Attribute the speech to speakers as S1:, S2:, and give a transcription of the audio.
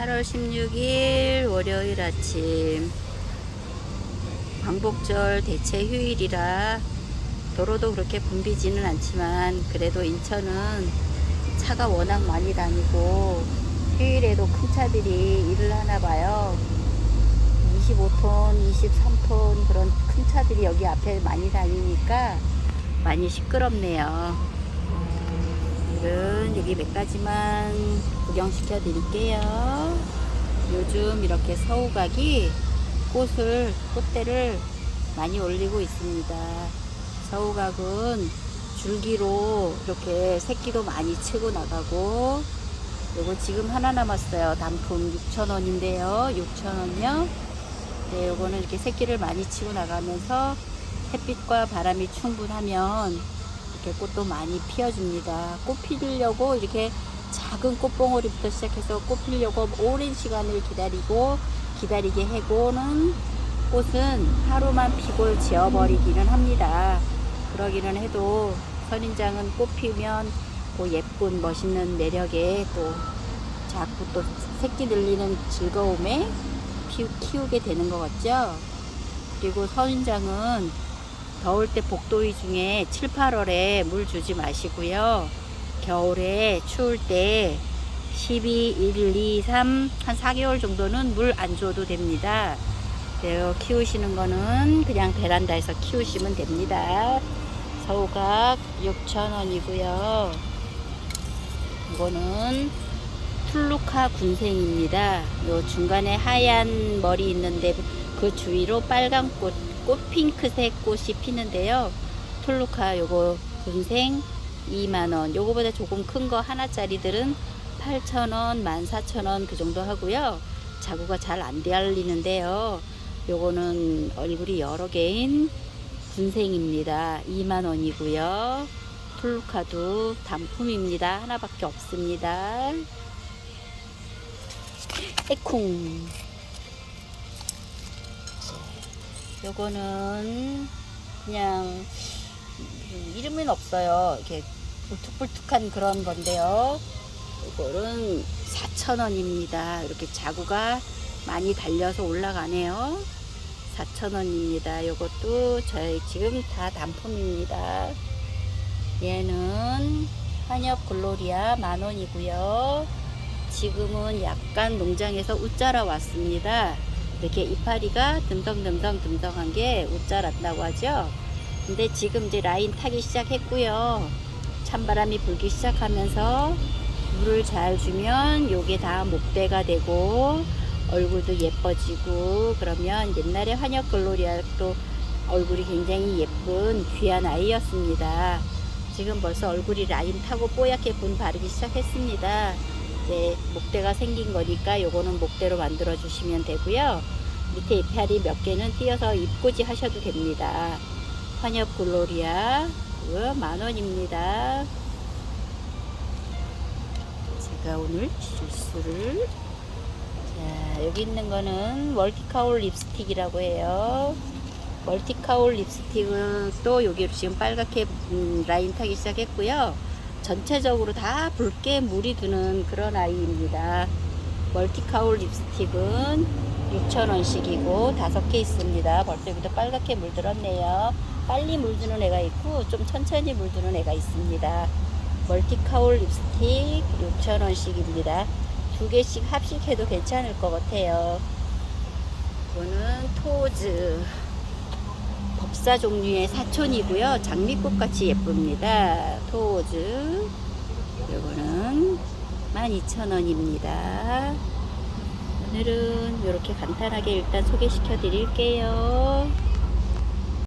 S1: 8월 16일 월요일 아침 광복절 대체 휴일이라 도로도 그렇게 붐비지는 않지만 그래도 인천은 차가 워낙 많이 다니고 휴일에도 큰 차들이 일을 하나 봐요. 25톤, 23톤 그런 큰 차들이 여기 앞에 많이 다니니까 많이 시끄럽네요. 오늘은 여기 몇 가지만 구경시켜 드릴게요. 요즘 이렇게 서우각이 꽃을, 꽃대를 많이 올리고 있습니다. 서우각은 줄기로 이렇게 새끼도 많이 치고 나가고 요거 지금 하나 남았어요. 단품 6,000원인데요. 6,000원요. 네, 요거는 이렇게 새끼를 많이 치고 나가면서 햇빛과 바람이 충분하면 이렇게 꽃도 많이 피어줍니다. 꽃 피려고 이렇게 작은 꽃봉오리부터 시작해서 꽃 피려고 오랜 시간을 기다리고 기다리게 해고는 꽃은 하루만 피고 지어버리기는 합니다. 그러기는 해도 선인장은 꽃 피우면 그 예쁜 멋있는 매력에 또 자꾸 또 새끼 늘리는 즐거움에 피, 키우게 되는 것 같죠? 그리고 선인장은 더울 때 복도이 중에 7, 8월에 물 주지 마시고요. 겨울에 추울 때 12, 1, 2, 3, 한 4개월 정도는 물 안 줘도 됩니다. 키우시는 거는 그냥 베란다에서 키우시면 됩니다. 서우각 6,000원이고요. 이거는 플루카 군생입니다. 요 중간에 하얀 머리 있는데 그 주위로 빨간 꽃, 꽃 핑크색 꽃이 피는데요. 툴루카 요거 군생 2만원. 요거보다 조금 큰 거 하나짜리들은 8,000원, 14,000원 그 정도 하고요. 자구가 잘안 달리는데요. 요거는 얼굴이 여러 개인 군생입니다. 2만원이고요. 툴루카도 단품입니다. 하나밖에 없습니다. 에콩. 요거는 그냥 음, 이름은 없어요. 이렇게 울퉁불퉁한 그런 건데요. 요거는 4,000원입니다. 이렇게 자구가 많이 달려서 올라가네요. 4,000원입니다. 요것도 저희 지금 다 단품입니다. 얘는 한엽 글로리아 만원이고요. 지금은 약간 농장에서 웃자라 왔습니다. 이렇게 이파리가 듬성듬성 듬성한 게 웃자란다고 하죠. 근데 지금 이제 라인 타기 시작했고요. 찬바람이 불기 시작하면서 물을 잘 주면 요게 다 목대가 되고 얼굴도 예뻐지고 그러면 옛날에 환엽 글로리아도 얼굴이 굉장히 예쁜 귀한 아이였습니다. 지금 벌써 얼굴이 라인 타고 뽀얗게 분 바르기 시작했습니다. 이제 목대가 생긴 거니까 요거는 목대로 만들어 주시면 되고요. 밑에 이파리 몇 개는 띄어서 입꽂이 하셔도 됩니다. 환엽 글로리아 그거 만 원입니다. 제가 오늘 실수를 자 여기 있는 거는 멀티카울 립스틱이라고 해요. 멀티카울 립스틱은 또 여기로 지금 빨갛게 음, 라인 타기 시작했고요. 전체적으로 다 붉게 물이 드는 그런 아이입니다. 멀티카울 립스틱은 6,000원씩이고 다섯 개 있습니다. 벌써 여기도 빨갛게 물들었네요. 빨리 물드는 애가 있고 좀 천천히 물드는 애가 있습니다. 멀티카울 립스틱 6,000원씩입니다. 두 개씩 합식해도 괜찮을 것 같아요. 이거는 토즈 법사 종류의 사촌이고요. 장미꽃 같이 예쁩니다. 토즈. 요거는 12,000원입니다. 오늘은 이렇게 간단하게 일단 소개시켜 드릴게요.